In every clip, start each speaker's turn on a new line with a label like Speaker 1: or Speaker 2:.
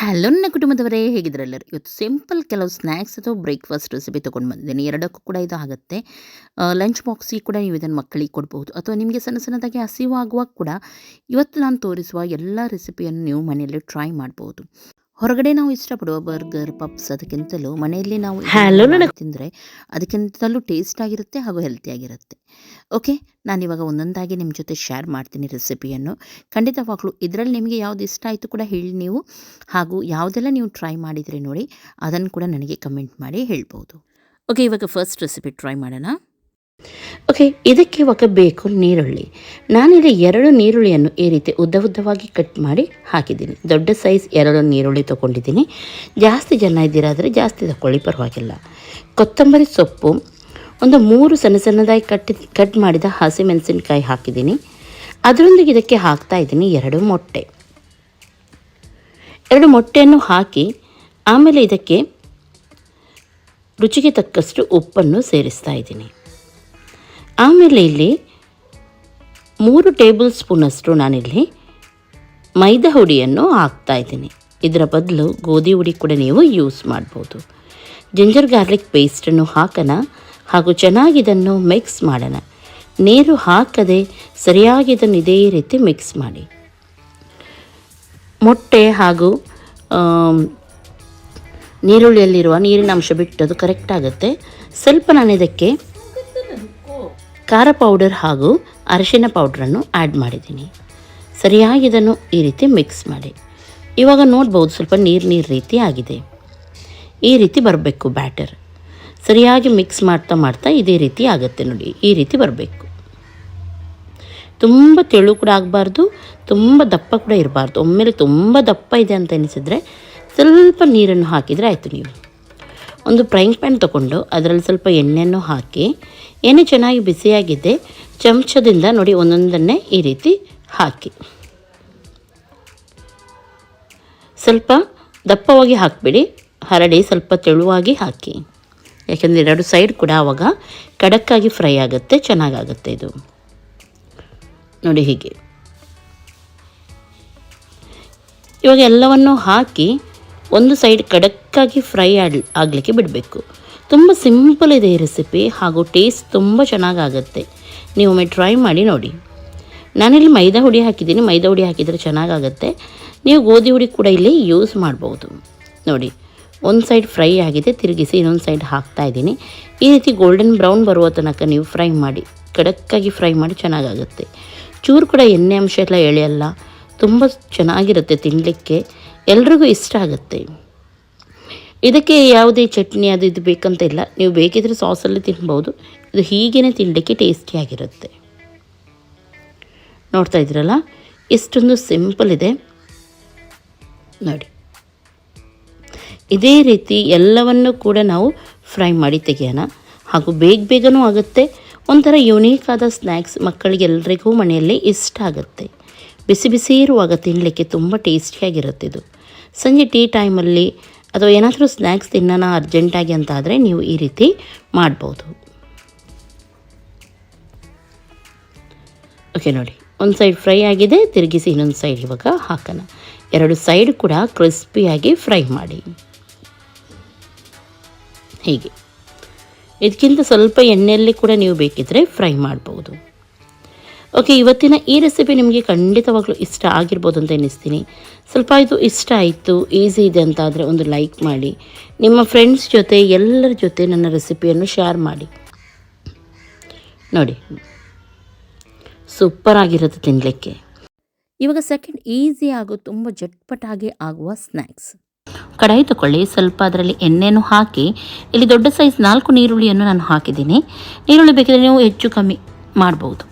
Speaker 1: Hello ನನ್ನ ಕುಟುಂಬದವರೇ ಹೇಗಿದ್ರಲ್ಲರು ಇವತ್ತು simple ಕೆಲವು ಸ್ನ್ಯಾಕ್ಸ್ ಅಥವಾ ಬ್ರೇಕ್ಫಾಸ್ಟ್ ರೆಸಿಪಿ ತೊಗೊಂಡು ಬಂದಿದ್ದೀನಿ. ಎರಡಕ್ಕೂ ಕೂಡ ಇದು ಆಗುತ್ತೆ. ಲಂಚ್ ಬಾಕ್ಸಿಗೆ ಕೂಡ ನೀವು ಇದನ್ನು ಮಕ್ಕಳಿಗೆ ಕೊಡ್ಬೋದು. ಅಥವಾ ನಿಮಗೆ ಸಣ್ಣ ಸಣ್ಣದಾಗಿ ಹಸಿವಾಗುವಾಗ ಕೂಡ ಇವತ್ತು ನಾನು ತೋರಿಸುವ ಎಲ್ಲ ರೆಸಿಪಿಯನ್ನು ನೀವು ಮನೆಯಲ್ಲಿ ಟ್ರೈ ಮಾಡ್ಬೋದು. ಹೊರಗಡೆ ನಾವು ಇಷ್ಟಪಡುವ ಬರ್ಗರ್ ಪಪ್ಸ್ ಅದಕ್ಕಿಂತಲೂ ಮನೆಯಲ್ಲಿ ನಾವು
Speaker 2: ನನಗೆ
Speaker 1: ತಿಂದರೆ ಅದಕ್ಕಿಂತಲೂ ಟೇಸ್ಟ್ ಆಗಿರುತ್ತೆ ಹಾಗೂ ಹೆಲ್ತಿ ಆಗಿರುತ್ತೆ. ಓಕೆ ನಾನು ಇವಾಗ ಒಂದೊಂದಾಗಿ ನಿಮ್ಮ ಜೊತೆ ಶೇರ್ ಮಾಡ್ತೀನಿ ರೆಸಿಪಿಯನ್ನು ಖಂಡಿತವಾಗ್ಲೂ ಇದರಲ್ಲಿ ನಿಮಗೆ ಯಾವ್ದು ಇಷ್ಟ ಆಯಿತು ಕೂಡ ಹೇಳಿ ನೀವು. ಹಾಗೂ ಯಾವುದೆಲ್ಲ ನೀವು ಟ್ರೈ ಮಾಡಿದರೆ ನೋಡಿ ಅದನ್ನು ಕೂಡ ನನಗೆ ಕಮೆಂಟ್ ಮಾಡಿ ಹೇಳ್ಬೋದು. ಓಕೆ ಇವಾಗ ಫಸ್ಟ್ ರೆಸಿಪಿ ಟ್ರೈ ಮಾಡೋಣ.
Speaker 2: ಓಕೆ, ಇದಕ್ಕೆ ಇವಾಗ ಬೇಕು ನೀರುಳ್ಳಿ. ನಾನಿಲ್ಲಿ ಎರಡು ನೀರುಳ್ಳಿಯನ್ನು ಈ ರೀತಿ ಉದ್ದ ಉದ್ದವಾಗಿ ಕಟ್ ಮಾಡಿ ಹಾಕಿದ್ದೀನಿ. ದೊಡ್ಡ ಸೈಜ್ ಎರಡು ನೀರುಳ್ಳಿ ತೊಗೊಂಡಿದ್ದೀನಿ. ಜಾಸ್ತಿ ಜನ ಇದ್ದೀರಾದರೆ ಜಾಸ್ತಿ ತಗೊಳ್ಳಿ, ಪರವಾಗಿಲ್ಲ. ಕೊತ್ತಂಬರಿ ಸೊಪ್ಪು, ಒಂದು ಮೂರು ಸಣ್ಣ ಸಣ್ಣದಾಗಿ ಕಟ್ಟಿ, ಕಟ್ ಮಾಡಿದ ಹಸಿಮೆಣಸಿನಕಾಯಿ ಹಾಕಿದ್ದೀನಿ. ಅದರೊಂದಿಗೆ ಇದಕ್ಕೆ ಹಾಕ್ತಾ ಇದ್ದೀನಿ ಎರಡು ಮೊಟ್ಟೆ. ಎರಡು ಮೊಟ್ಟೆಯನ್ನು ಹಾಕಿ, ಆಮೇಲೆ ಇದಕ್ಕೆ ರುಚಿಗೆ ತಕ್ಕಷ್ಟು ಉಪ್ಪನ್ನು ಸೇರಿಸ್ತಾ ಇದ್ದೀನಿ. ಆಮೇಲೆ ಇಲ್ಲಿ ಮೂರು ಟೇಬಲ್ ಸ್ಪೂನಷ್ಟು ನಾನಿಲ್ಲಿ ಮೈದಾ ಹುಡಿಯನ್ನು ಹಾಕ್ತಾ ಇದ್ದೀನಿ. ಇದರ ಬದಲು ಗೋಧಿ ಹುಡಿ ಕೂಡ ನೀವು ಯೂಸ್ ಮಾಡ್ಬೋದು. ಜಿಂಜರ್ ಗಾರ್ಲಿಕ್ ಪೇಸ್ಟನ್ನು ಹಾಕೋಣ ಹಾಗೂ ಚೆನ್ನಾಗಿ ಇದನ್ನು ಮಿಕ್ಸ್ ಮಾಡೋಣ. ನೀರು ಹಾಕದೆ ಸರಿಯಾಗಿ ಇದನ್ನು ಇದೇ ರೀತಿ ಮಿಕ್ಸ್ ಮಾಡಿ. ಮೊಟ್ಟೆ ಹಾಗೂ ನೀರುಳ್ಳಿಯಲ್ಲಿರುವ ನೀರಿನ ಅಂಶ ಬಿಟ್ಟು ಅದು ಕರೆಕ್ಟ್ ಆಗುತ್ತೆ. ಸ್ವಲ್ಪ ನಾನು ಇದಕ್ಕೆ ಖಾರ ಪೌಡರ್ ಹಾಗೂ ಅರಿಶಿನ ಪೌಡ್ರನ್ನು ಆ್ಯಡ್ ಮಾಡಿದ್ದೀನಿ. ಸರಿಯಾಗಿ ಇದನ್ನು ಈ ರೀತಿ ಮಿಕ್ಸ್ ಮಾಡಿ. ಇವಾಗ ನೋಡ್ಬೋದು ಸ್ವಲ್ಪ ನೀರು ನೀರು ರೀತಿ ಆಗಿದೆ. ಈ ರೀತಿ ಬರಬೇಕು ಬ್ಯಾಟರ್ ಸರಿಯಾಗಿ ಮಿಕ್ಸ್ ಮಾಡ್ತಾ ಮಾಡ್ತಾ ಇದೇ ರೀತಿ ಆಗುತ್ತೆ ನೋಡಿ, ಈ ರೀತಿ ಬರಬೇಕು. ತುಂಬ ತೆಳು ಕೂಡ ಆಗಬಾರ್ದು, ತುಂಬ ದಪ್ಪ ಕೂಡ ಇರಬಾರ್ದು. ಒಮ್ಮೆಲೆ ತುಂಬ ದಪ್ಪ ಇದೆ ಅಂತ ಎನಿಸಿದರೆ ಸ್ವಲ್ಪ ನೀರನ್ನು ಹಾಕಿದರೆ ಆಯಿತು ನೀವು. ಒಂದು ಫ್ರೈಂಗ್ ಪ್ಯಾನ್ ತಗೊಂಡು ಅದರಲ್ಲಿ ಸ್ವಲ್ಪ ಎಣ್ಣೆಯನ್ನು ಹಾಕಿ, ಎಣ್ಣೆ ಚೆನ್ನಾಗಿ ಬಿಸಿಯಾಗಿದೆ, ಚಮಚದಿಂದ ನೋಡಿ ಒಂದೊಂದನ್ನೇ ಈ ರೀತಿ ಹಾಕಿ. ಸ್ವಲ್ಪ ದಪ್ಪವಾಗಿ ಹಾಕಿಬಿಡಿ, ಹರಡಿ ಸ್ವಲ್ಪ ತೆಳುವಾಗಿ ಹಾಕಿ. ಯಾಕೆಂದರೆ ಎರಡು ಸೈಡ್ ಕೂಡ ಆವಾಗ ಕಡಕ್ಕಾಗಿ ಫ್ರೈ ಆಗುತ್ತೆ, ಚೆನ್ನಾಗಾಗುತ್ತೆ ಇದು. ನೋಡಿ ಹೀಗೆ. ಇವಾಗ ಎಲ್ಲವನ್ನು ಹಾಕಿ ಒಂದು ಸೈಡ್ ಖಡಕ್ಕಾಗಿ ಫ್ರೈ ಆಡ್ ಆಗಲಿಕ್ಕೆ ಬಿಡಬೇಕು. ತುಂಬ ಸಿಂಪಲ್ ಇದೆ ಈ ರೆಸಿಪಿ ಹಾಗೂ ಟೇಸ್ಟ್ ತುಂಬ ಚೆನ್ನಾಗಾಗತ್ತೆ. ಒಮ್ಮೆ ಟ್ರೈ ಮಾಡಿ ನೋಡಿ. ನಾನಿಲ್ಲಿ ಮೈದಾ ಹುಡಿ ಹಾಕಿದ್ದೀನಿ. ಮೈದಾ ಹುಡಿ ಹಾಕಿದರೆ ಚೆನ್ನಾಗಾಗುತ್ತೆ. ನೀವು ಗೋಧಿ ಹುಡಿ ಕೂಡ ಇಲ್ಲಿ ಯೂಸ್ ಮಾಡ್ಬೋದು. ನೋಡಿ, ಒಂದು ಸೈಡ್ ಫ್ರೈ ಆಗಿದೆ. ತಿರುಗಿಸಿ ಇನ್ನೊಂದು ಸೈಡ್ ಹಾಕ್ತಾ ಇದ್ದೀನಿ. ಈ ರೀತಿ ಗೋಲ್ಡನ್ ಬ್ರೌನ್ ಬರುವ ತನಕ ನೀವು ಫ್ರೈ ಮಾಡಿ ಖಡಕ್ಕಾಗಿ ಫ್ರೈ ಮಾಡಿ ಚೆನ್ನಾಗಾಗುತ್ತೆ. ಚೂರು ಕೂಡ ಎಣ್ಣೆ ಅಂಶ ಎಲ್ಲ ಎಳೆಯಲ್ಲ. ತುಂಬ ಚೆನ್ನಾಗಿರುತ್ತೆ ತಿನ್ನಲಿಕ್ಕೆ ಎಲ್ರಿಗೂ ಇಷ್ಟ ಆಗುತ್ತೆ. ಇದಕ್ಕೆ ಯಾವುದೇ ಚಟ್ನಿ ಅದು ಇದು ಬೇಕಂತ ಇಲ್ಲ. ನೀವು ಬೇಕಿದ್ರೆ ಸಾಸಲ್ಲಿ ತಿನ್ಬೋದು. ಇದು ಹೀಗೇ ತಿನ್ನಲಿಕ್ಕೆ ಟೇಸ್ಟಿಯಾಗಿರುತ್ತೆ ನೋಡ್ತಾ ಇದ್ದೀರಲ್ಲ ಇಷ್ಟೊಂದು ಸಿಂಪಲ್ ಇದೆ. ನೋಡಿ. ಇದೇ ರೀತಿ ಎಲ್ಲವನ್ನು ಕೂಡ ನಾವು ಫ್ರೈ ಮಾಡಿ ತೆಗೆಯೋಣ. ಹಾಗೂ ಬೇಗ ಬೇಗನೂ ಆಗುತ್ತೆ. ಒಂಥರ ಯುನೀಕ್ ಆದ ಸ್ನ್ಯಾಕ್ಸ್ ಮಕ್ಕಳಿಗೆಲ್ಲರಿಗೂ ಮನೆಯಲ್ಲಿ ಇಷ್ಟ ಆಗುತ್ತೆ. ಬಿಸಿ ಬಿಸಿ ಇರುವಾಗ ತಿನ್ನಲಿಕ್ಕೆ ತುಂಬ ಟೇಸ್ಟಿಯಾಗಿರುತ್ತೆ ಇದು. ಸಂಜೆ ಟೀ ಟೈಮಲ್ಲಿ ಅಥವಾ ಏನಾದರೂ ಸ್ನ್ಯಾಕ್ಸ್ ತಿನ್ನೋಣ ಅರ್ಜೆಂಟಾಗಿ ಅಂತ ಆದರೆ ನೀವು ಈ ರೀತಿ ಮಾಡ್ಬೋದು. ಓಕೆ ನೋಡಿ. ಒಂದು ಸೈಡ್ ಫ್ರೈ ಆಗಿದೆ, ತಿರುಗಿಸಿ ಇನ್ನೊಂದು ಸೈಡ್ ಇವಾಗ ಹಾಕೋಣ. ಎರಡು ಸೈಡ್ ಕೂಡ ಕ್ರಿಸ್ಪಿಯಾಗಿ ಫ್ರೈ ಮಾಡಿ. ಹೀಗೆ. ಇದಕ್ಕಿಂತ ಸ್ವಲ್ಪ ಎಣ್ಣೆಯಲ್ಲಿ ಕೂಡ ನೀವು ಬೇಕಿದ್ದರೆ ಫ್ರೈ ಮಾಡ್ಬೋದು. ಓಕೆ ಇವತ್ತಿನ ಈ ರೆಸಿಪಿ ನಿಮಗೆ ಖಂಡಿತವಾಗ್ಲೂ ಇಷ್ಟ ಆಗಿರ್ಬೋದು ಅಂತ ಎನಿಸ್ತೀನಿ. ಸ್ವಲ್ಪ ಇದು ಇಷ್ಟ ಆಯಿತು ಈಸಿ ಇದೆ ಅಂತ ಆದರೆ ಒಂದು ಲೈಕ್ ಮಾಡಿ. ನಿಮ್ಮ ಫ್ರೆಂಡ್ಸ್ ಜೊತೆ ಎಲ್ಲರ ಜೊತೆ ನನ್ನ ರೆಸಿಪಿಯನ್ನು ಶೇರ್ ಮಾಡಿ. ನೋಡಿ. ಸೂಪರ್ ಆಗಿರುತ್ತೆ ತಿನ್ನಲಿಕ್ಕೆ
Speaker 1: ಇವಾಗ ಸೆಕೆಂಡ್ ಈಸಿ ಆಗೋ ತುಂಬ ಜಟ್ಪಟಾಗಿ ಆಗುವ ಸ್ನ್ಯಾಕ್ಸ್
Speaker 2: ಕಡಾಯಿ ತಗೊಳ್ಳಿ ಸ್ವಲ್ಪ ಅದರಲ್ಲಿ ಎಣ್ಣೆಯನ್ನು ಹಾಕಿ ಇಲ್ಲಿ ದೊಡ್ಡ ಸೈಜ್ ನಾಲ್ಕು ನೀರುಳ್ಳಿಯನ್ನು ನಾನು ಹಾಕಿದ್ದೀನಿ. ನೀರುಳ್ಳಿ ಬೇಕಿದ್ರೆ ನೀವು ಹೆಚ್ಚು ಕಮ್ಮಿ ಮಾಡ್ಬೋದು.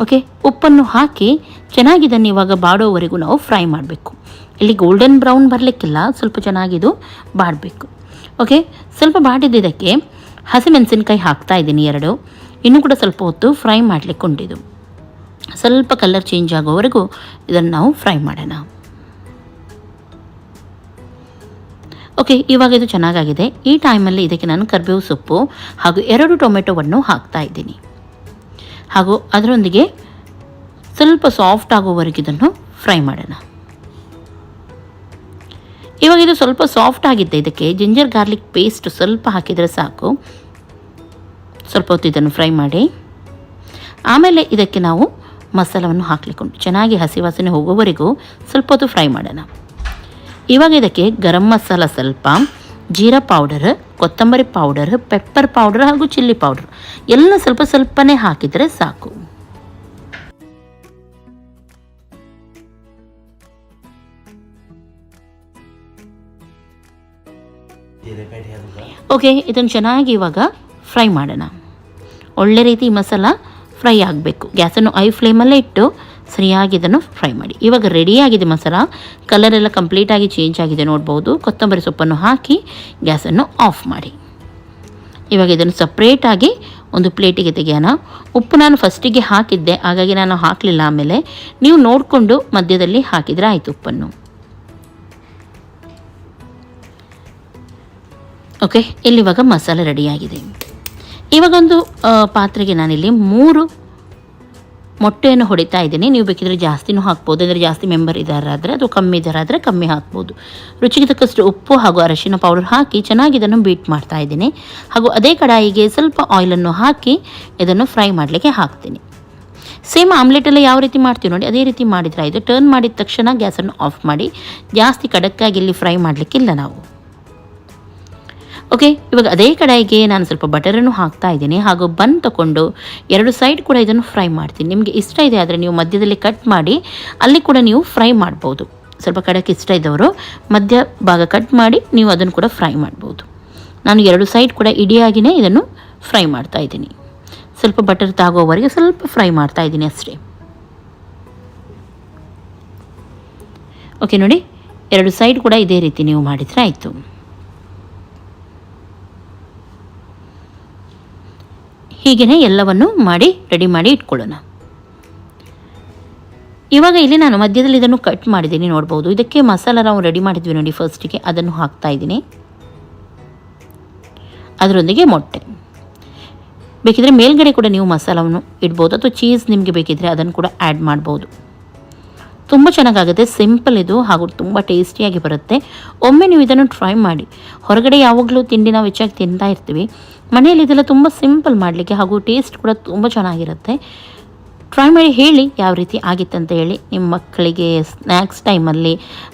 Speaker 2: ಓಕೆ ಉಪ್ಪನ್ನು ಹಾಕಿ ಚೆನ್ನಾಗಿ ಇದನ್ನು ಇವಾಗ ಬಾಡೋವರೆಗೂ ನಾವು ಫ್ರೈ ಮಾಡಬೇಕು. ಇಲ್ಲಿ ಗೋಲ್ಡನ್ ಬ್ರೌನ್ ಬರಲಿಕ್ಕಿಲ್ಲ, ಸ್ವಲ್ಪ ಚೆನ್ನಾಗಿದು ಬಾಡಬೇಕು. ಓಕೆ ಸ್ವಲ್ಪ ಬಾಡಿದ್ದಕ್ಕೆ ಹಸಿಮೆಣಸಿನ್ಕಾಯಿ ಹಾಕ್ತಾ ಇದ್ದೀನಿ ಎರಡು. ಇನ್ನೂ ಕೂಡ ಸ್ವಲ್ಪ ಹೊತ್ತು ಫ್ರೈ ಮಾಡಲಿಕ್ಕೆ ಸ್ವಲ್ಪ ಕಲರ್ ಚೇಂಜ್ ಆಗೋವರೆಗೂ ಇದನ್ನು ನಾವು ಫ್ರೈ ಮಾಡೋಣ. ಓಕೆ ಇವಾಗ ಇದು ಚೆನ್ನಾಗಾಗಿದೆ. ಈ ಟೈಮಲ್ಲಿ ಇದಕ್ಕೆ ನಾನು ಕರಿಬೇವು ಸೊಪ್ಪು ಹಾಗೂ ಎರಡು ಟೊಮೆಟೊವನ್ನು ಹಾಕ್ತಾ ಇದ್ದೀನಿ. ಹಾಗೂ ಅದರೊಂದಿಗೆ ಸ್ವಲ್ಪ ಸಾಫ್ಟ್ ಆಗೋವರೆಗೆ ಇದನ್ನು ಫ್ರೈ ಮಾಡೋಣ. ಇವಾಗ ಇದು ಸ್ವಲ್ಪ ಸಾಫ್ಟ್ ಆಗಿದ್ದೆ ಇದಕ್ಕೆ ಜಿಂಜರ್ ಗಾರ್ಲಿಕ್ ಪೇಸ್ಟ್ ಸ್ವಲ್ಪ ಹಾಕಿದರೆ ಸಾಕು. ಸ್ವಲ್ಪ ಹೊತ್ತು ಇದನ್ನು ಫ್ರೈ ಮಾಡಿ. ಆಮೇಲೆ ಇದಕ್ಕೆ ನಾವು ಮಸಾಲವನ್ನು ಹಾಕಲಿಕೊಂಡು ಚೆನ್ನಾಗಿ ಹಸಿ ವಾಸನೆ ಹೋಗೋವರೆಗೂ ಸ್ವಲ್ಪ ಹೊತ್ತು ಫ್ರೈ ಮಾಡೋಣ. ಇವಾಗ ಇದಕ್ಕೆ ಗರಂ ಮಸಾಲ ಸ್ವಲ್ಪ. ಜೀರಾ ಪೌಡರ್ ಕೊತ್ತಂಬರಿ ಪೌಡರ್ ಪೆಪ್ಪರ್ ಪೌಡರ್ ಹಾಗೂ ಚಿಲ್ಲಿ ಪೌಡರ್ ಎಲ್ಲ ಸ್ವಲ್ಪ ಸ್ವಲ್ಪನೇ ಹಾಕಿದರೆ ಸಾಕು. ಓಕೆ ಇದನ್ನು ಚೆನ್ನಾಗಿ ಇವಾಗ ಫ್ರೈ ಮಾಡೋಣ. ಒಳ್ಳೆ ರೀತಿ ಮಸಾಲ ಫ್ರೈ ಆಗಬೇಕು. ಗ್ಯಾಸನ್ನು ಐ ಫ್ಲೇಮಲ್ಲೇ ಇಟ್ಟು ಸರಿಯಾಗಿ ಇದನ್ನು ಫ್ರೈ ಮಾಡಿ. ಇವಾಗ ರೆಡಿಯಾಗಿದೆ ಮಸಾಲ. ಕಲರ್ ಎಲ್ಲ ಕಂಪ್ಲೀಟಾಗಿ ಚೇಂಜ್ ಆಗಿದೆ ನೋಡ್ಬೋದು. ಕೊತ್ತಂಬರಿ ಸೊಪ್ಪನ್ನು ಹಾಕಿ ಗ್ಯಾಸನ್ನು ಆಫ್ ಮಾಡಿ. ಇವಾಗ ಇದನ್ನು ಸಪ್ರೇಟಾಗಿ ಒಂದು ಪ್ಲೇಟಿಗೆ ತೆಗೆಯೋಣ. ಉಪ್ಪು ನಾನು ಫಸ್ಟಿಗೆ ಹಾಕಿದ್ದೆ. ಹಾಗಾಗಿ ನಾನು ಹಾಕಲಿಲ್ಲ ಆಮೇಲೆ. ನೀವು ನೋಡಿಕೊಂಡು ಮಧ್ಯದಲ್ಲಿ ಹಾಕಿದರೆ ಆಯಿತು ಉಪ್ಪನ್ನು. ಓಕೆ ಇಲ್ಲಿವಾಗ ಮಸಾಲೆ ರೆಡಿಯಾಗಿದೆ ಇವಾಗೊಂದು ಪಾತ್ರೆಗೆ ನಾನಿಲ್ಲಿ ಮೂರು ಮೊಟ್ಟೆಯನ್ನು ಹೊಡಿತಾ ಇದ್ದೀನಿ. ನೀವು ಬೇಕಿದ್ರೆ ಜಾಸ್ತಿನೂ ಹಾಕ್ಬೋದು. ಅಂದರೆ ಜಾಸ್ತಿ ಮೆಂಬರ್ ಇದ್ದಾರಾದರೆ ಅದು ಕಮ್ಮಿ ಇದ್ದಾರಾದರೆ ಕಮ್ಮಿ ಹಾಕ್ಬೋದು. ರುಚಿಗೆ ತಕ್ಕಷ್ಟು ಉಪ್ಪು ಹಾಗೂ ಅರಶಿನ ಪೌಡರ್ ಹಾಕಿ ಚೆನ್ನಾಗಿ ಇದನ್ನು ಬೀಟ್ ಮಾಡ್ತಾ ಇದ್ದೀನಿ. ಹಾಗೂ ಅದೇ ಕಡಾಯಿಗೆ ಸ್ವಲ್ಪ ಆಯಿಲನ್ನು ಹಾಕಿ ಇದನ್ನು ಫ್ರೈ ಮಾಡಲಿಕ್ಕೆ ಹಾಕ್ತೀನಿ. ಸೇಮ್ ಆಮ್ಲೆಟೆಲ್ಲ ಯಾವ ರೀತಿ ಮಾಡ್ತೀವಿ ನೋಡಿ, ಅದೇ ರೀತಿ ಮಾಡಿದ್ರೆ ಇದು ಟರ್ನ್ ಮಾಡಿದ ತಕ್ಷಣ ಗ್ಯಾಸನ್ನು ಆಫ್ ಮಾಡಿ ಜಾಸ್ತಿ ಕಡಕ್ಕಾಗಿ ಇಲ್ಲಿ ಫ್ರೈ ಮಾಡಲಿಕ್ಕಿಲ್ಲ ನಾವು. ಓಕೆ ಇವಾಗ ಅದೇ ಕಡಾಯಿಗೆ ನಾನು ಸ್ವಲ್ಪ ಬಟರನ್ನು ಹಾಕ್ತಾ ಇದ್ದೀನಿ. ಹಾಗೂ ಬನ್ ತಗೊಂಡು ಎರಡು ಸೈಡ್ ಕೂಡ ಇದನ್ನು ಫ್ರೈ ಮಾಡ್ತೀನಿ. ನಿಮಗೆ ಇಷ್ಟ ಇದೆ ಆದರೆ ನೀವು ಮಧ್ಯದಲ್ಲಿ ಕಟ್ ಮಾಡಿ, ಅಲ್ಲಿ ಕೂಡ ನೀವು ಫ್ರೈ ಮಾಡ್ಬೋದು. ಸ್ವಲ್ಪ ಕಡಕ್ಕೆ ಇಷ್ಟ ಇದ್ದವರು ಮಧ್ಯ ಭಾಗ ಕಟ್ ಮಾಡಿ ನೀವು ಅದನ್ನು ಕೂಡ ಫ್ರೈ ಮಾಡ್ಬೋದು. ನಾನು ಎರಡು ಸೈಡ್ ಕೂಡ ಇಡಿಯಾಗಿಯೇ ಇದನ್ನು ಫ್ರೈ ಮಾಡ್ತಾ ಇದ್ದೀನಿ. ಸ್ವಲ್ಪ ಬಟರ್ ತಾಗೋವರೆಗೆ ಸ್ವಲ್ಪ ಫ್ರೈ ಮಾಡ್ತಾ ಇದ್ದೀನಿ ಅಷ್ಟೇ. ಓಕೆ ನೋಡಿ, ಎರಡು ಸೈಡ್ ಕೂಡ ಇದೇ ರೀತಿ ನೀವು ಮಾಡಿದರೆ ಆಯಿತು. ಹೀಗೆಯೇ ಎಲ್ಲವನ್ನು ಮಾಡಿ ರೆಡಿ ಮಾಡಿ ಇಟ್ಕೊಳ್ಳೋಣ. ಇವಾಗ ಇಲ್ಲಿ ನಾನು ಮಧ್ಯದಲ್ಲಿ ಇದನ್ನು ಕಟ್ ಮಾಡಿದ್ದೀನಿ, ನೋಡ್ಬೋದು. ಇದಕ್ಕೆ ಮಸಾಲ ನಾವು ರೆಡಿ ಮಾಡಿದ್ವಿ ನೋಡಿ ಫಸ್ಟಿಗೆ ಅದನ್ನು ಹಾಕ್ತಾ ಇದ್ದೀನಿ. ಅದರೊಂದಿಗೆ ಮೊಟ್ಟೆ. ಬೇಕಿದ್ರೆ ಮೇಲ್ಗಡೆ ಕೂಡ ನೀವು ಮಸಾಲವನ್ನು ಇಡ್ಬೋದು, ಅಥವಾ ಚೀಸ್ ನಿಮಗೆ ಬೇಕಿದ್ರೆ ಅದನ್ನು ಕೂಡ ಆ್ಯಡ್ ಮಾಡ್ಬೋದು. ತುಂಬ ಚೆನ್ನಾಗಾಗುತ್ತೆ ಸಿಂಪಲ್ ಇದು, ಹಾಗೂ ತುಂಬ ಟೇಸ್ಟಿಯಾಗಿ ಬರುತ್ತೆ. ಒಮ್ಮೆ ನೀವು ಇದನ್ನು ಟ್ರೈ ಮಾಡಿ, ಹೊರಗಡೆ ಯಾವಾಗಲೂ ತಿಂಡಿ ನಾವು ಹೆಚ್ಚಾಗಿ ತಿಂತಾ ಇರ್ತೀವಿ. ಮನೆಯಲ್ಲಿ ಇದೆಲ್ಲ ತುಂಬ ಸಿಂಪಲ್ ಮಾಡಲಿಕ್ಕೆ ಹಾಗೂ ಟೇಸ್ಟ್ ಕೂಡ ತುಂಬ ಚೆನ್ನಾಗಿರುತ್ತೆ. ಟ್ರೈ ಮಾಡಿ ಹೇಳಿ ಯಾವ ರೀತಿ ಆಗಿತ್ತಂತ ಹೇಳಿ ನಿಮ್ಮ ಮಕ್ಕಳಿಗೆ ಸ್ನ್ಯಾಕ್ಸ್ ಟೈಮಲ್ಲಿ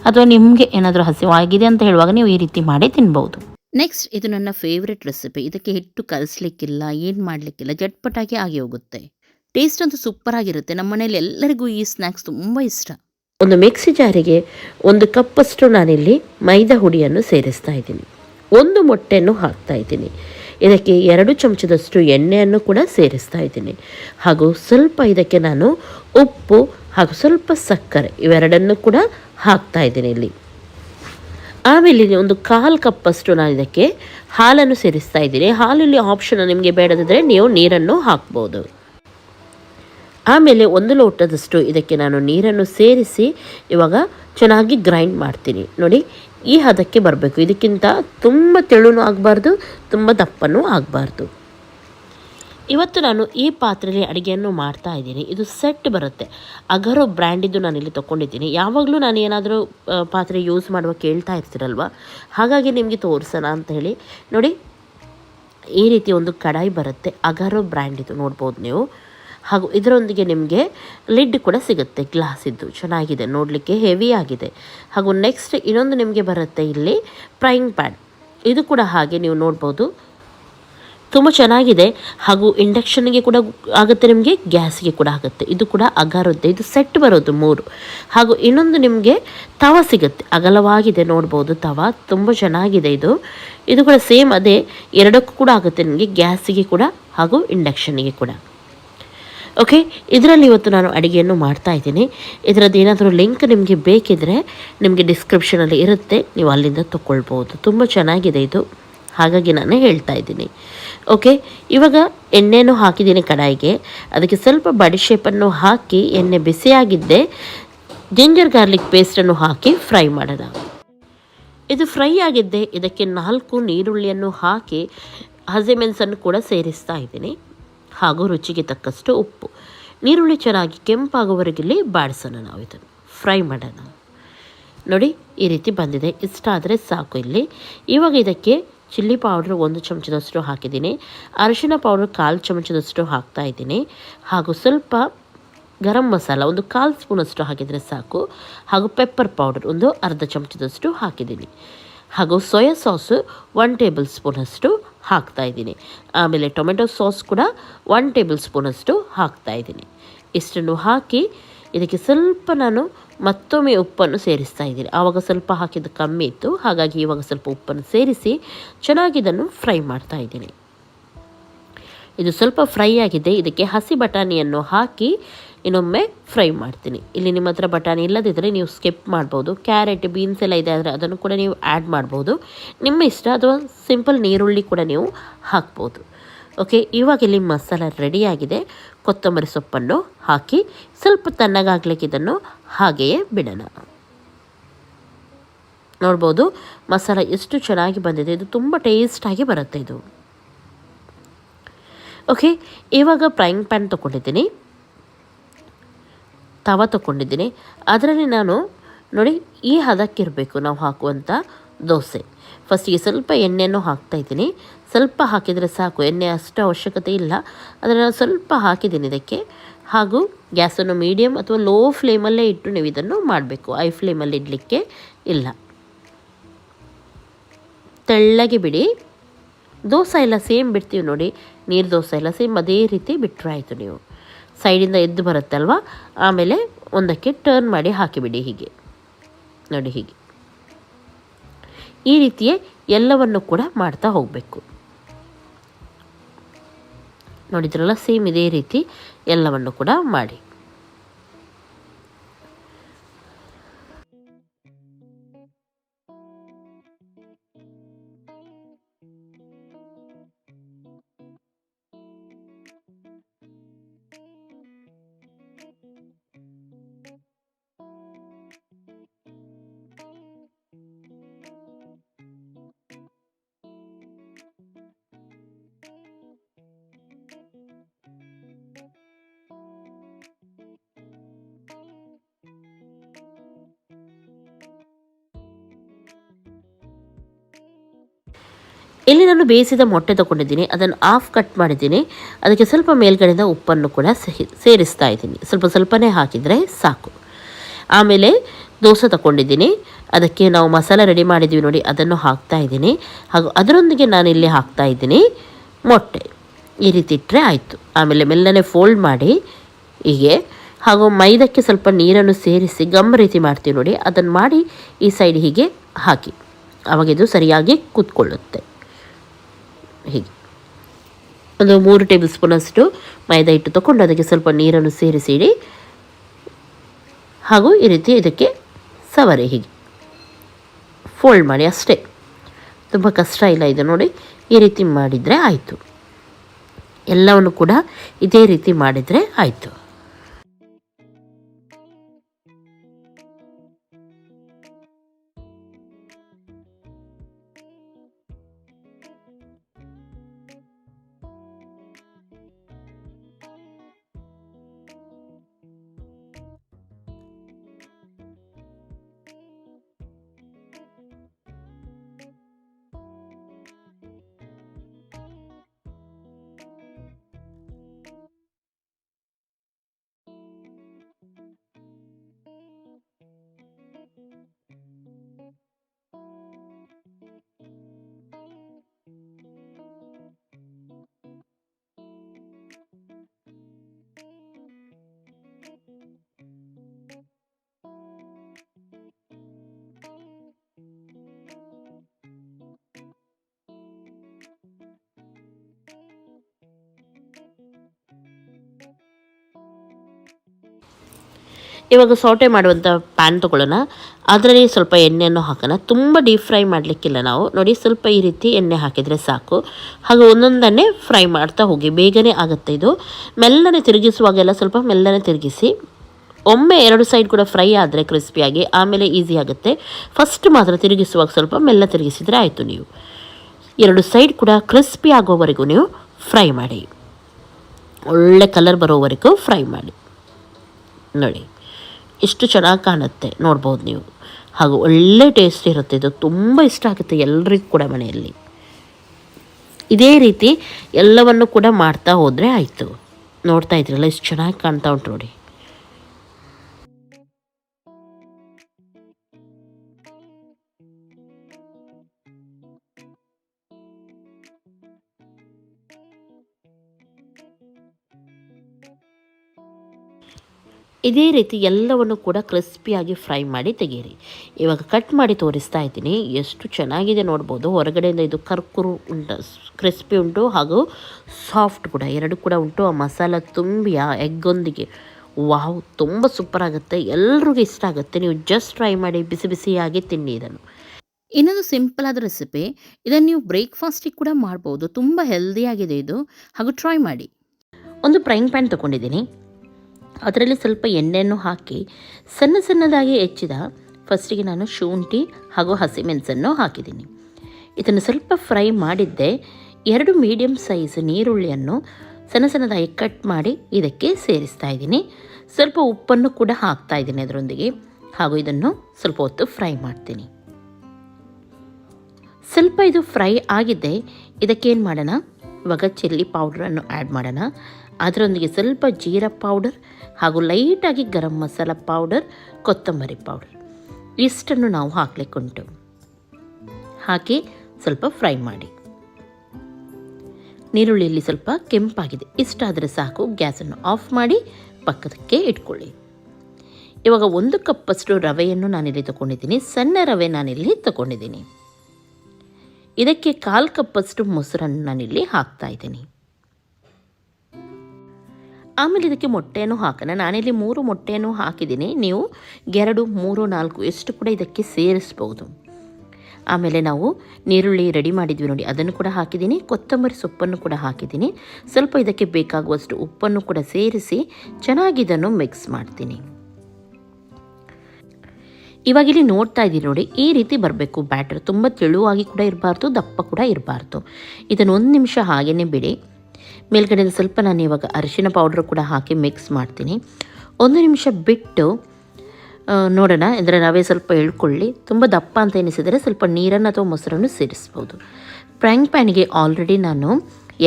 Speaker 2: ಅಥವಾ ನಿಮಗೆ ಏನಾದರೂ ಹಸಿವಾಗಿದೆ ಅಂತ ಹೇಳುವಾಗ ನೀವು ಈ ರೀತಿ ಮಾಡಿ ತಿನ್ಬೋದು.
Speaker 1: ನೆಕ್ಸ್ಟ್ ಇದು ನನ್ನ ಫೇವ್ರೆಟ್ ರೆಸಿಪಿ ಇದಕ್ಕೆ ಹಿಟ್ಟು ಕಲಿಸ್ಲಿಕ್ಕಿಲ್ಲ ಏನು ಮಾಡಲಿಕ್ಕಿಲ್ಲ ಜಟ್ಪಟಾಗಿ ಆಗಿ ಹೋಗುತ್ತೆ. ಟೇಸ್ಟ್ ಅಂತೂ ಸೂಪರ್ ಆಗಿರುತ್ತೆ. ನಮ್ಮ ಮನೇಲಿ ಎಲ್ಲರಿಗೂ ಈ ಸ್ನ್ಯಾಕ್ಸ್ ತುಂಬ ಇಷ್ಟ.
Speaker 2: ಒಂದು ಮಿಕ್ಸಿ ಜಾರಿಗೆ ಒಂದು ಕಪ್ಪಷ್ಟು ನಾನಿಲ್ಲಿ ಮೈದಾ ಹುಡಿಯನ್ನು ಸೇರಿಸ್ತಾ ಇದ್ದೀನಿ. ಒಂದು ಮೊಟ್ಟೆಯನ್ನು ಹಾಕ್ತಾ ಇದ್ದೀನಿ. ಇದಕ್ಕೆ ಎರಡು ಚಮಚದಷ್ಟು ಎಣ್ಣೆಯನ್ನು ಕೂಡ ಸೇರಿಸ್ತಾ ಇದ್ದೀನಿ. ಹಾಗೂ ಸ್ವಲ್ಪ ಇದಕ್ಕೆ ನಾನು ಉಪ್ಪು ಹಾಗೂ ಸ್ವಲ್ಪ ಸಕ್ಕರೆ ಇವೆರಡನ್ನು ಕೂಡ ಹಾಕ್ತಾ ಇದ್ದೀನಿ ಇಲ್ಲಿ. ಆಮೇಲೆ ಒಂದು ಕಾಲು ಕಪ್ಪಷ್ಟು ನಾನು ಇದಕ್ಕೆ ಹಾಲನ್ನು ಸೇರಿಸ್ತಾ ಇದ್ದೀನಿ. ಹಾಲಲ್ಲಿ ಆಪ್ಷನ್ ನಿಮಗೆ ಬೇಡದಿದ್ದರೆ ನೀವು ನೀರನ್ನು ಹಾಕ್ಬೋದು. ಆಮೇಲೆ ಒಂದು ಲೋಟದಷ್ಟು ಇದಕ್ಕೆ ನಾನು ನೀರನ್ನು ಸೇರಿಸಿ ಇವಾಗ ಚೆನ್ನಾಗಿ ಗ್ರೈಂಡ್ ಮಾಡ್ತೀನಿ. ನೋಡಿ ಈ ಹದಕ್ಕೆ ಬರಬೇಕು. ಇದಕ್ಕಿಂತ ತುಂಬ ತೆಳುನೂ ಆಗಬಾರ್ದು, ತುಂಬ ದಪ್ಪನೂ ಆಗಬಾರ್ದು. ಇವತ್ತು ನಾನು ಈ ಪಾತ್ರೆಯಲ್ಲಿ ಅಡುಗೆಯನ್ನು ಮಾಡ್ತಾ ಇದ್ದೀನಿ. ಇದು ಸೆಟ್ ಬರುತ್ತೆ. ಅಗರೋ ಬ್ರ್ಯಾಂಡಿದ್ದು ಇಲ್ಲಿ ತೊಗೊಂಡಿದ್ದೀನಿ ಯಾವಾಗಲೂ ನಾನು ಏನಾದರೂ ಪಾತ್ರೆ ಯೂಸ್ ಮಾಡುವ ಕೇಳ್ತಾ ಇರ್ತೀರಲ್ವ? ಹಾಗಾಗಿ ನಿಮಗೆ ತೋರಿಸೋಣ ಅಂತ ಹೇಳಿ. ನೋಡಿ, ಈ ರೀತಿ ಒಂದು ಕಡಾಯಿ ಬರುತ್ತೆ. ಅಗರೋ ಬ್ರ್ಯಾಂಡಿದ್ದು ನೋಡ್ಬೋದು ನೀವು. ಹಾಗೂ ಇದರೊಂದಿಗೆ ನಿಮಗೆ ಲಿಡ್ ಕೂಡ ಸಿಗುತ್ತೆ. ಗ್ಲಾಸಿದ್ದು ಚೆನ್ನಾಗಿದೆ, ನೋಡಲಿಕ್ಕೆ ಹೆವಿ ಆಗಿದೆ. ಹಾಗೂ ನೆಕ್ಸ್ಟ್ ಇನ್ನೊಂದು ನಿಮಗೆ ಬರುತ್ತೆ ಇಲ್ಲಿ ಫ್ರೈಯಿಂಗ್ ಪ್ಯಾನ್. ಇದು ಕೂಡ ಹಾಗೆ ನೀವು ನೋಡ್ಬೋದು. ತುಂಬ ಚೆನ್ನಾಗಿದೆ. ಹಾಗೂ ಇಂಡಕ್ಷನ್ಗೆ ಕೂಡ ಆಗುತ್ತೆ ನಿಮಗೆ, ಗ್ಯಾಸ್ಗೆ ಕೂಡ ಆಗುತ್ತೆ. ಇದು ಕೂಡ ಅಗಾರದ್ದೆ. ಇದು ಸೆಟ್ ಬರೋದು ಮೂರು. ಹಾಗೂ ಇನ್ನೊಂದು ನಿಮಗೆ ತವ ಸಿಗುತ್ತೆ. ಅಗಲವಾಗಿದೆ ನೋಡ್ಬೋದು ತವ. ತುಂಬ ಚೆನ್ನಾಗಿದೆ ಇದು. ಇದು ಕೂಡ ಸೇಮ್ ಅದೇ. ಎರಡಕ್ಕೂ ಕೂಡ ಆಗುತ್ತೆ ನಿಮಗೆ, ಗ್ಯಾಸಿಗೆ ಕೂಡ ಹಾಗೂ ಇಂಡಕ್ಷನ್ಗೆ ಕೂಡ. ಓಕೆ ಇದರಲ್ಲಿ ಇವತ್ತು ನಾನು ಅಡುಗೆಯನ್ನು ಮಾಡ್ತಾ ಇದ್ದೀನಿ. ಇದರದ್ದು ಏನಾದರೂ ಲಿಂಕ್ ನಿಮಗೆ ಬೇಕಿದ್ದರೆ ನಿಮಗೆ ಡಿಸ್ಕ್ರಿಪ್ಷನಲ್ಲಿ ಇರುತ್ತೆ. ನೀವು ಅಲ್ಲಿಂದ ತೊಗೊಳ್ಬೋದು ತುಂಬ ಚೆನ್ನಾಗಿದೆ ಇದು. ಹಾಗಾಗಿ ನಾನು ಹೇಳ್ತಾ ಇದ್ದೀನಿ. ಓಕೆ ಇವಾಗ ಎಣ್ಣೆನೂ ಹಾಕಿದ್ದೀನಿ ಕಡಾಯಿಗೆ. ಅದಕ್ಕೆ ಸ್ವಲ್ಪ ಬಡಿಶೇಪನ್ನು ಹಾಕಿ ಎಣ್ಣೆ ಬಿಸಿಯಾಗಿದ್ದೆ ಜಿಂಜರ್ ಗಾರ್ಲಿಕ್ ಪೇಸ್ಟನ್ನು ಹಾಕಿ ಫ್ರೈ ಮಾಡೋಣ. ಇದು ಫ್ರೈ ಆಗಿದ್ದೆ ಇದಕ್ಕೆ ನಾಲ್ಕು ನೀರುಳ್ಳಿಯನ್ನು ಹಾಕಿ ಹಸಿಮೆಣಸನ್ನು ಕೂಡ ಸೇರಿಸ್ತಾ ಇದ್ದೀನಿ. ಹಾಗೂ ರುಚಿಗೆ ತಕ್ಕಷ್ಟು ಉಪ್ಪು. ನೀರುಳ್ಳಿ ಚೆನ್ನಾಗಿ ಕೆಂಪಾಗುವವರೆಗಿಲ್ಲಿ ಬಾಡಿಸೋಣ ನಾವು ಇದನ್ನು ಫ್ರೈ ಮಾಡೋಣ. ನೋಡಿ, ಈ ರೀತಿ ಬಂದಿದೆ. ಇಷ್ಟಾದರೆ ಸಾಕು ಇಲ್ಲಿ. ಇವಾಗ ಇದಕ್ಕೆ ಚಿಲ್ಲಿ ಪೌಡ್ರ್ ಒಂದು ಚಮಚದಷ್ಟು ಹಾಕಿದ್ದೀನಿ. ಅರಿಶಿನ ಪೌಡ್ರ್ ಕಾಲು ಚಮಚದಷ್ಟು ಹಾಕ್ತಾ ಇದ್ದೀನಿ. ಹಾಗೂ ಸ್ವಲ್ಪ ಗರಂ ಮಸಾಲ ಒಂದು ಕಾಲು ಸ್ಪೂನಷ್ಟು ಹಾಕಿದರೆ ಸಾಕು. ಹಾಗೂ ಪೆಪ್ಪರ್ ಪೌಡರ್ ಒಂದು ಅರ್ಧ ಚಮಚದಷ್ಟು ಹಾಕಿದ್ದೀನಿ. ಹಾಗೂ ಸೋಯಾ ಸಾಸು ಒನ್ ಟೇಬಲ್ ಸ್ಪೂನಷ್ಟು. ಹಾಕ್ತಾ ಇದ್ದೀನಿ. ಆಮೇಲೆ ಟೊಮೆಟೊ ಸಾಸ್ ಕೂಡ ಒನ್ ಟೇಬಲ್ ಸ್ಪೂನಷ್ಟು ಹಾಕ್ತಾ ಇದ್ದೀನಿ. ಇಷ್ಟನ್ನು ಹಾಕಿ ಇದಕ್ಕೆ ಸ್ವಲ್ಪ ನಾನು ಮತ್ತೊಮ್ಮೆ ಉಪ್ಪನ್ನು ಸೇರಿಸ್ತಾ ಇದ್ದೀನಿ. ಆವಾಗ ಸ್ವಲ್ಪ ಹಾಕಿದ್ದು ಕಮ್ಮಿ ಇತ್ತು. ಹಾಗಾಗಿ ಇವಾಗ ಸ್ವಲ್ಪ ಉಪ್ಪನ್ನು ಸೇರಿಸಿ ಚೆನ್ನಾಗಿ ಇದನ್ನು ಫ್ರೈ ಮಾಡ್ತಾ ಇದ್ದೀನಿ. ಇದು ಸ್ವಲ್ಪ ಫ್ರೈ ಆಗಿದೆ. ಇದಕ್ಕೆ ಹಸಿ ಬಟಾಣಿಯನ್ನು ಹಾಕಿ ಇನ್ನೊಮ್ಮೆ ಫ್ರೈ ಮಾಡ್ತೀನಿ. ಇಲ್ಲಿ ನಿಮ್ಮ ಹತ್ರ ಬಟಾಣಿ ಇಲ್ಲದಿದ್ದರೆ ನೀವು ಸ್ಕಿಪ್ ಮಾಡ್ಬೋದು. ಕ್ಯಾರೆಟ್, ಬೀನ್ಸ್ ಎಲ್ಲ ಇದೆ ಆದರೆ ಅದನ್ನು ಕೂಡ ನೀವು ಆ್ಯಡ್ ಮಾಡ್ಬೋದು. ನಿಮ್ಮ ಇಷ್ಟ ಅಥವಾ ಸಿಂಪಲ್ ನೀರುಳ್ಳಿ ಕೂಡ ನೀವು ಹಾಕ್ಬೋದು. ಓಕೆ ಇವಾಗ ಇಲ್ಲಿ ಮಸಾಲ ರೆಡಿಯಾಗಿದೆ ಕೊತ್ತಂಬರಿ ಸೊಪ್ಪನ್ನು ಹಾಕಿ ಸ್ವಲ್ಪ ತಣ್ಣಗಾಗ್ಲಿಕ್ಕೆ ಇದನ್ನು ಹಾಗೆಯೇ ಬಿಡೋಣ. ನೋಡ್ಬೋದು, ಮಸಾಲ ಎಷ್ಟು ಚೆನ್ನಾಗಿ ಬಂದಿದೆ. ಇದು ತುಂಬ ಟೇಸ್ಟಾಗಿ ಬರುತ್ತೆ ಇದು. ಓಕೆ ಇವಾಗ ಫ್ರೈಂಗ್ ಪ್ಯಾನ್ ತೊಗೊಂಡಿದ್ದೀನಿ. ತವ ತಗೊಂಡಿದ್ದೀನಿ ಅದರಲ್ಲಿ ನಾನು, ನೋಡಿ, ಈ ಹದಕ್ಕಿರಬೇಕು ನಾವು ಹಾಕುವಂಥ ದೋಸೆ. ಫಸ್ಟಿಗೆ ಸ್ವಲ್ಪ ಎಣ್ಣೆಯನ್ನು ಹಾಕ್ತಾಯಿದ್ದೀನಿ ಸ್ವಲ್ಪ ಹಾಕಿದರೆ ಸಾಕು, ಎಣ್ಣೆ ಅಷ್ಟು ಅವಶ್ಯಕತೆ ಇಲ್ಲ. ಆದರೆ ನಾನು ಸ್ವಲ್ಪ ಹಾಕಿದ್ದೀನಿ ಇದಕ್ಕೆ. ಹಾಗೂ ಗ್ಯಾಸನ್ನು ಮೀಡಿಯಮ್ ಅಥವಾ ಲೋ ಫ್ಲೇಮಲ್ಲೇ ಇಟ್ಟು ನೀವು ಇದನ್ನು ಮಾಡಬೇಕು. ಐ ಫ್ಲೇಮಲ್ಲಿ ಇಡಲಿಕ್ಕೆ ಇಲ್ಲ. ತೆಳ್ಳಗೆ ಬಿಡಿ. ದೋಸೆ ಎಲ್ಲ ಸೇಮ್ ಬಿಡ್ತೀವಿ ನೋಡಿ. ನೀರು ದೋಸೆ ಎಲ್ಲ ಸೇಮ್ ಅದೇ ರೀತಿ ಬಿಟ್ಟರೆ ಆಯಿತು ನೀವು. ಸೈಡಿಂದ ಎದ್ದು ಬರುತ್ತಲ್ವ ಆಮೇಲೆ ಒಂದಕ್ಕೆ ಟರ್ನ್ ಮಾಡಿ ಹಾಕಿಬಿಡಿ ಹೀಗೆ. ನೋಡಿ ಹೀಗೆ. ಈ ರೀತಿಯೇ ಎಲ್ಲವನ್ನು ಕೂಡ ಮಾಡ್ತಾ ಹೋಗಬೇಕು. ನೋಡಿದ್ರಲ್ಲ ಸೇಮ್ ಇದೇ ರೀತಿ ಎಲ್ಲವನ್ನು ಕೂಡ ಮಾಡಿ. ಇಲ್ಲಿ ನಾನು ಬೇಯಿಸಿದ ಮೊಟ್ಟೆ ತಗೊಂಡಿದ್ದೀನಿ. ಅದನ್ನು ಆಫ್ ಕಟ್ ಮಾಡಿದ್ದೀನಿ. ಅದಕ್ಕೆ ಸ್ವಲ್ಪ ಮೇಲ್ಗಡೆಯಿಂದ ಉಪ್ಪನ್ನು ಕೂಡ ಸೇರಿಸ್ತಾ ಇದ್ದೀನಿ. ಸ್ವಲ್ಪ ಸ್ವಲ್ಪನೇ ಹಾಕಿದರೆ ಸಾಕು. ಆಮೇಲೆ ದೋಸೆ ತಗೊಂಡಿದ್ದೀನಿ. ಅದಕ್ಕೆ ನಾವು ಮಸಾಲೆ ರೆಡಿ ಮಾಡಿದ್ದೀವಿ ನೋಡಿ, ಅದನ್ನು ಹಾಕ್ತಾ ಇದ್ದೀನಿ. ಹಾಗೂ ಅದರೊಂದಿಗೆ ನಾನು ಇಲ್ಲಿ ಹಾಕ್ತಾ ಇದ್ದೀನಿ ಮೊಟ್ಟೆ. ಈ ರೀತಿ ಇಟ್ಟರೆ ಆಯಿತು. ಆಮೇಲೆ ಮೆಲ್ಲನೆ ಫೋಲ್ಡ್ ಮಾಡಿ ಹೀಗೆ. ಹಾಗೂ ಮೈದಕ್ಕೆ ಸ್ವಲ್ಪ ನೀರನ್ನು ಸೇರಿಸಿ ಗಮ್ ರೀತಿ ಮಾಡ್ತೀವಿ ನೋಡಿ, ಅದನ್ನು ಮಾಡಿ ಈ ಸೈಡ್ ಹೀಗೆ ಹಾಕಿ. ಆವಾಗ ಇದು ಸರಿಯಾಗಿ ಕೂತ್ಕೊಳ್ಳುತ್ತೆ. ಹೀಗೆ. ಒಂದು ಮೂರು ಟೇಬಲ್ ಸ್ಪೂನಷ್ಟು ಮೈದಾ ಹಿಟ್ಟು ತಗೊಂಡು ಅದಕ್ಕೆ ಸ್ವಲ್ಪ ನೀರನ್ನು ಸೇರಿಸಿಡಿ. ಹಾಗೂ ಈ ರೀತಿ ಇದಕ್ಕೆ ಸವರಿ ಹೀಗೆ. ಫೋಲ್ಡ್ ಮಾಡಿ ಅಷ್ಟೇ. ತುಂಬ ಕಷ್ಟ ಇಲ್ಲ ಇದು ನೋಡಿ. ಈ ರೀತಿ ಮಾಡಿದರೆ ಆಯಿತು. ಎಲ್ಲವನ್ನು ಕೂಡ ಇದೇ ರೀತಿ ಮಾಡಿದರೆ ಆಯಿತು. ಇವಾಗ ಸೌಟೆ ಮಾಡುವಂಥ ಪ್ಯಾನ್ ತೊಗೊಳ್ಳೋಣ. ಅದರಲ್ಲಿ ಸ್ವಲ್ಪ ಎಣ್ಣೆಯನ್ನು ಹಾಕೋಣ. ತುಂಬ ಡೀಪ್ ಫ್ರೈ ಮಾಡಲಿಕ್ಕಿಲ್ಲ ನಾವು. ನೋಡಿ, ಸ್ವಲ್ಪ ಈ ರೀತಿ ಎಣ್ಣೆ ಹಾಕಿದರೆ ಸಾಕು. ಹಾಗೆ ಒಂದೊಂದನ್ನೇ ಫ್ರೈ ಮಾಡ್ತಾ ಹೋಗಿ. ಬೇಗನೆ ಆಗುತ್ತೆ ಇದು. ಮೆಲ್ಲನೆ ತಿರುಗಿಸುವಾಗೆಲ್ಲ ಸ್ವಲ್ಪ ಮೆಲ್ಲನೆ ತಿರುಗಿಸಿ, ಒಮ್ಮೆ ಎರಡು ಸೈಡ್ ಕೂಡ ಫ್ರೈ ಆದರೆ ಕ್ರಿಸ್ಪಿಯಾಗಿ ಆಮೇಲೆ ಈಸಿ ಆಗುತ್ತೆ. ಫಸ್ಟ್ ಮಾತ್ರ ತಿರುಗಿಸುವಾಗ ಸ್ವಲ್ಪ ಮೆಲ್ಲ ತಿರುಗಿಸಿದರೆ ಆಯಿತು ನೀವು. ಎರಡು ಸೈಡ್ ಕೂಡ ಕ್ರಿಸ್ಪಿ ಆಗೋವರೆಗೂ ನೀವು ಫ್ರೈ ಮಾಡಿ. ಒಳ್ಳೆ ಕಲರ್ ಬರೋವರೆಗೂ ಫ್ರೈ ಮಾಡಿ. ನೋಡಿ. ಎಷ್ಟು ಚೆನ್ನಾಗಿ ಕಾಣುತ್ತೆ ನೋಡ್ಬೋದು ನೀವು. ಹಾಗೂ ಒಳ್ಳೆ ಟೇಸ್ಟ್ ಇರುತ್ತೆ. ಇದು ತುಂಬ ಇಷ್ಟ ಆಗುತ್ತೆ ಎಲ್ರಿಗೂ ಕೂಡ ಮನೆಯಲ್ಲಿ. ಇದೇ ರೀತಿ ಎಲ್ಲವನ್ನು ಕೂಡ ಮಾಡ್ತಾ ಹೋದರೆ ಆಯಿತು. ನೋಡ್ತಾ ಇದ್ರಲ್ಲ ಎಷ್ಟು ಚೆನ್ನಾಗಿ ಕಾಣ್ತಾ ಉಂಟು ನೋಡಿ. ಇದೇ ರೀತಿ ಎಲ್ಲವನ್ನು ಕೂಡ ಕ್ರಿಸ್ಪಿಯಾಗಿ ಫ್ರೈ ಮಾಡಿ ತೆಗೀರಿ. ಇವಾಗ ಕಟ್ ಮಾಡಿ ತೋರಿಸ್ತಾ ಇದ್ದೀನಿ. ಎಷ್ಟು ಚೆನ್ನಾಗಿದೆ ನೋಡ್ಬೋದು. ಹೊರಗಡೆಯಿಂದ ಇದು ಕರ್ಕುರು ಉಂಟು ಕ್ರಿಸ್ಪಿ ಉಂಟು ಹಾಗೂ ಸಾಫ್ಟ್ ಕೂಡ. ಎರಡು ಕೂಡ ಉಂಟು. ಆ ಮಸಾಲ ತುಂಬಿ ಆ ಎಗ್ಗೊಂದಿಗೆ. ವಾವ್, ತುಂಬ ಸೂಪರ್ ಆಗುತ್ತೆ. ಎಲ್ರಿಗೂ ಇಷ್ಟ ಆಗುತ್ತೆ. ನೀವು ಜಸ್ಟ್ ಟ್ರೈ ಮಾಡಿ ಬಿಸಿ ಬಿಸಿಯಾಗಿ ತಿನ್ನಿ ಇದನ್ನು.
Speaker 1: ಇನ್ನೊಂದು ಸಿಂಪಲ್ ಆದ ರೆಸಿಪಿ ಇದನ್ನು ನೀವು ಬ್ರೇಕ್ಫಾಸ್ಟಿಗೆ ಕೂಡ ಮಾಡ್ಬೋದು. ತುಂಬ ಹೆಲ್ದಿಯಾಗಿದೆ ಇದು. ಹಾಗೂ ಟ್ರೈ ಮಾಡಿ.
Speaker 2: ಒಂದು ಫ್ರೈಂಗ್ ಪ್ಯಾನ್ ತೊಗೊಂಡಿದ್ದೀನಿ. ಅದರಲ್ಲಿ ಸ್ವಲ್ಪ ಎಣ್ಣೆಯನ್ನು ಹಾಕಿ ಸಣ್ಣ ಸಣ್ಣದಾಗಿ ಹೆಚ್ಚಿದ ಫಸ್ಟಿಗೆ ನಾನು ಶುಂಠಿ ಹಾಗೂ ಹಸಿಮೆಣಸನ್ನು ಹಾಕಿದ್ದೀನಿ. ಇದನ್ನು ಸ್ವಲ್ಪ ಫ್ರೈ ಮಾಡಿದ್ದೆ ಎರಡು ಮೀಡಿಯಮ್ ಸೈಜ್ ನೀರುಳ್ಳಿಯನ್ನು ಸಣ್ಣ ಸಣ್ಣದಾಗಿ ಕಟ್ ಮಾಡಿ ಇದಕ್ಕೆ ಸೇರಿಸ್ತಾ ಇದ್ದೀನಿ. ಸ್ವಲ್ಪ ಉಪ್ಪನ್ನು ಕೂಡ ಹಾಕ್ತಾ ಇದ್ದೀನಿ ಅದರೊಂದಿಗೆ ಹಾಗೂ ಇದನ್ನು ಸ್ವಲ್ಪ ಹೊತ್ತು ಫ್ರೈ ಮಾಡ್ತೀನಿ. ಸ್ವಲ್ಪ ಇದು ಫ್ರೈ ಆಗಿದ್ದೆ ಇದಕ್ಕೇನು ಮಾಡೋಣ? ಇವಾಗ ಚಿಲ್ಲಿ ಪೌಡ್ರನ್ನು ಆ್ಯಡ್ ಮಾಡೋಣ. ಅದರೊಂದಿಗೆ ಸ್ವಲ್ಪ ಜೀರಾ ಪೌಡರ್ ಹಾಗೂ ಲೈಟಾಗಿ ಗರಂ ಮಸಾಲ ಪೌಡರ್ ಕೊತ್ತಂಬರಿ ಪೌಡರ್ ಇಷ್ಟನ್ನು ನಾವು ಹಾಕಲಿಕ್ಕುಂಟು. ಹಾಕಿ ಸ್ವಲ್ಪ ಫ್ರೈ ಮಾಡಿ. ನೀರುಳ್ಳಿಯಲ್ಲಿ ಸ್ವಲ್ಪ ಕೆಂಪಾಗಿದೆ. ಇಷ್ಟಾದರೆ ಸಾಕು, ಗ್ಯಾಸನ್ನು ಆಫ್ ಮಾಡಿ ಪಕ್ಕದಕ್ಕೆ ಇಟ್ಕೊಳ್ಳಿ. ಇವಾಗ ಒಂದು ಕಪ್ಪಷ್ಟು ರವೆಯನ್ನು ನಾನಿಲ್ಲಿ ತಗೊಂಡಿದ್ದೀನಿ. ಸಣ್ಣ ರವೆ ನಾನಿಲ್ಲಿ ತಗೊಂಡಿದ್ದೀನಿ. ಇದಕ್ಕೆ ಕಾಲು ಕಪ್ಪಷ್ಟು ಮೊಸರನ್ನು ನಾನಿಲ್ಲಿ ಹಾಕ್ತಾ ಇದ್ದೀನಿ. ಆಮೇಲೆ ಇದಕ್ಕೆ ಮೊಟ್ಟೆಯನ್ನು ಹಾಕೋಣ ನಾನಿಲ್ಲಿ ಮೂರು ಮೊಟ್ಟೆಯನ್ನು ಹಾಕಿದ್ದೀನಿ. ನೀವು ಎರಡು, ಮೂರು, ನಾಲ್ಕು ಎಷ್ಟು ಕೂಡ ಇದಕ್ಕೆ ಸೇರಿಸ್ಬೋದು. ಆಮೇಲೆ ನಾವು ನೀರುಳ್ಳಿ ರೆಡಿ ಮಾಡಿದ್ವಿ ನೋಡಿ, ಅದನ್ನು ಕೂಡ ಹಾಕಿದ್ದೀನಿ. ಕೊತ್ತಂಬರಿ ಸೊಪ್ಪನ್ನು ಕೂಡ ಹಾಕಿದ್ದೀನಿ. ಸ್ವಲ್ಪ ಇದಕ್ಕೆ ಬೇಕಾಗುವಷ್ಟು ಉಪ್ಪನ್ನು ಕೂಡ ಸೇರಿಸಿ ಚೆನ್ನಾಗಿ ಇದನ್ನು ಮಿಕ್ಸ್ ಮಾಡ್ತೀನಿ. ಇವಾಗ ಇಲ್ಲಿ ನೋಡ್ತಾ ಇದ್ದೀರಿ ನೋಡಿ, ಈ ರೀತಿ ಬರಬೇಕು ಬ್ಯಾಟರ್ ತುಂಬ ತೆಳುವಾಗಿ ಕೂಡ ಇರಬಾರ್ದು, ದಪ್ಪ ಕೂಡ ಇರಬಾರ್ದು. ಇದನ್ನು ಒಂದು ನಿಮಿಷ ಹಾಗೆಯೇ ಬಿಡಿ. ಮೇಲ್ಗಡೆಯಿಂದ ಸ್ವಲ್ಪ ನಾನು ಇವಾಗ ಅರಿಶಿನ ಪೌಡ್ರ್ ಕೂಡ ಹಾಕಿ ಮಿಕ್ಸ್ ಮಾಡ್ತೀನಿ. ಒಂದು ನಿಮಿಷ ಬಿಟ್ಟು ನೋಡೋಣ. ಅಂದರೆ ರವೆ ಸ್ವಲ್ಪ ಎಳ್ಕೊಳ್ಳಿ. ತುಂಬ ದಪ್ಪ ಅಂತ ಎನಿಸಿದರೆ ಸ್ವಲ್ಪ ನೀರನ್ನು ಅಥವಾ ಮೊಸರನ್ನು ಸೇರಿಸ್ಬೋದು. ಫ್ರೈಂಗ್ ಪ್ಯಾನ್ಗೆ ಆಲ್ರೆಡಿ ನಾನು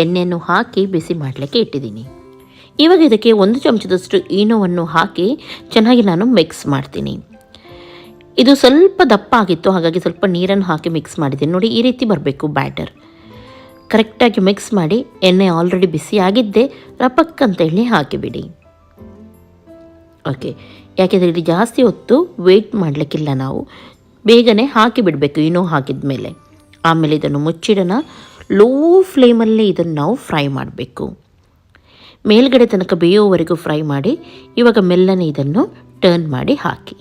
Speaker 2: ಎಣ್ಣೆಯನ್ನು ಹಾಕಿ ಬಿಸಿ ಮಾಡಲಿಕ್ಕೆ ಇಟ್ಟಿದ್ದೀನಿ. ಇವಾಗ ಇದಕ್ಕೆ ಒಂದು ಚಮಚದಷ್ಟು ಈನೋವನ್ನು ಹಾಕಿ ಚೆನ್ನಾಗಿ ನಾನು ಮಿಕ್ಸ್ ಮಾಡ್ತೀನಿ. ಇದು ಸ್ವಲ್ಪ ದಪ್ಪ ಆಗಿತ್ತು, ಹಾಗಾಗಿ ಸ್ವಲ್ಪ ನೀರನ್ನು ಹಾಕಿ ಮಿಕ್ಸ್ ಮಾಡಿದ್ದೀನಿ. ನೋಡಿ, ಈ ರೀತಿ ಬರಬೇಕು ಬ್ಯಾಟರ್ ಕರೆಕ್ಟಾಗಿ ಮಿಕ್ಸ್ ಮಾಡಿ ಎಣ್ಣೆ ಆಲ್ರೆಡಿ ಬಿಸಿ ಆಗಿದ್ದೆ. ರಪಕ್ ಅಂತ ಹೇಳಿ ಹಾಕಿಬಿಡಿ. ಓಕೆ ಯಾಕೆಂದರೆ ಇಲ್ಲಿ ಜಾಸ್ತಿ ಹೊತ್ತು ವೆಯ್ಟ್ ಮಾಡಲಿಕ್ಕಿಲ್ಲ ನಾವು. ಬೇಗನೆ ಹಾಕಿ ಬಿಡಬೇಕು ಇನ್ನೂ ಹಾಕಿದ ಮೇಲೆ ಆಮೇಲೆ ಇದನ್ನು ಮುಚ್ಚಿಡೋಣ. ಲೋ ಫ್ಲೇಮಲ್ಲೇ ಇದನ್ನು ನಾವು ಫ್ರೈ ಮಾಡಬೇಕು. ಮೇಲ್ಗಡೆ ತನಕ ಬೇಯೋವರೆಗೂ ಫ್ರೈ ಮಾಡಿ, ಇವಾಗ ಮೆಲ್ಲನೆ ಇದನ್ನು ಟರ್ನ್ ಮಾಡಿ ಹಾಕಿ.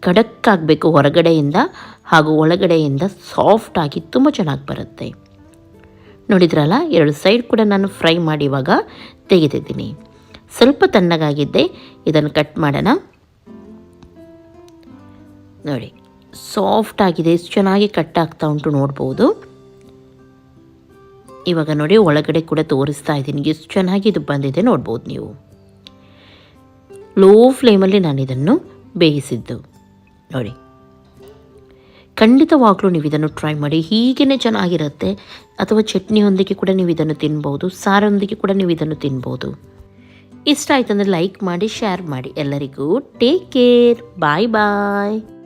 Speaker 2: ಖಡಕ್ ಆಗಬೇಕು ಹೊರಗಡೆಯಿಂದ ಹಾಗೂ ಒಳಗಡೆಯಿಂದ ಸಾಫ್ಟಾಗಿ ತುಂಬ ಚೆನ್ನಾಗಿ ಬರುತ್ತೆ. ನೋಡಿದ್ರಲ್ಲ, ಎರಡು ಸೈಡ್ ಕೂಡ ನಾನು ಫ್ರೈ ಮಾಡಿ ಇವಾಗ ತೆಗೆದಿದ್ದೀನಿ. ಸ್ವಲ್ಪ ತಣ್ಣಗಾಗಿದ್ದೆ ಇದನ್ನು ಕಟ್ ಮಾಡೋಣ. ನೋಡಿ, ಸಾಫ್ಟ್ ಆಗಿದೆ, ಎಷ್ಟು ಚೆನ್ನಾಗಿ ಕಟ್ ಆಗ್ತಾ ಉಂಟು ನೋಡ್ಬೋದು. ಇವಾಗ ನೋಡಿ, ಒಳಗಡೆ ಕೂಡ ತೋರಿಸ್ತಾ ಇದ್ದೀನಿ, ಎಷ್ಟು ಚೆನ್ನಾಗಿ ಇದು ಬಂದಿದೆ ನೋಡ್ಬೋದು ನೀವು. ಲೋ ಫ್ಲೇಮಲ್ಲಿ ನಾನು ಇದನ್ನು ಬೇಯಿಸಿದ್ದು. ನೋಡಿ ಖಂಡಿತವಾಗ್ಲೂ ನೀವು ಇದನ್ನು ಟ್ರೈ ಮಾಡಿ. ಹೀಗೇ ಚೆನ್ನಾಗಿರುತ್ತೆ ಅಥವಾ ಚಟ್ನಿಯೊಂದಿಗೆ ಕೂಡ ನೀವು ಇದನ್ನು ತಿನ್ಬೋದು, ಸಾರೊಂದಿಗೆ ಕೂಡ ನೀವು ಇದನ್ನು ತಿನ್ಬೋದು. ಇಷ್ಟ ಆಯ್ತಂದ್ರೆ ಲೈಕ್ ಮಾಡಿ ಶೇರ್ ಮಾಡಿ. ಎಲ್ಲರಿಗೂ ಟೇಕ್ ಕೇರ್ ಬಾಯ್ ಬಾಯ್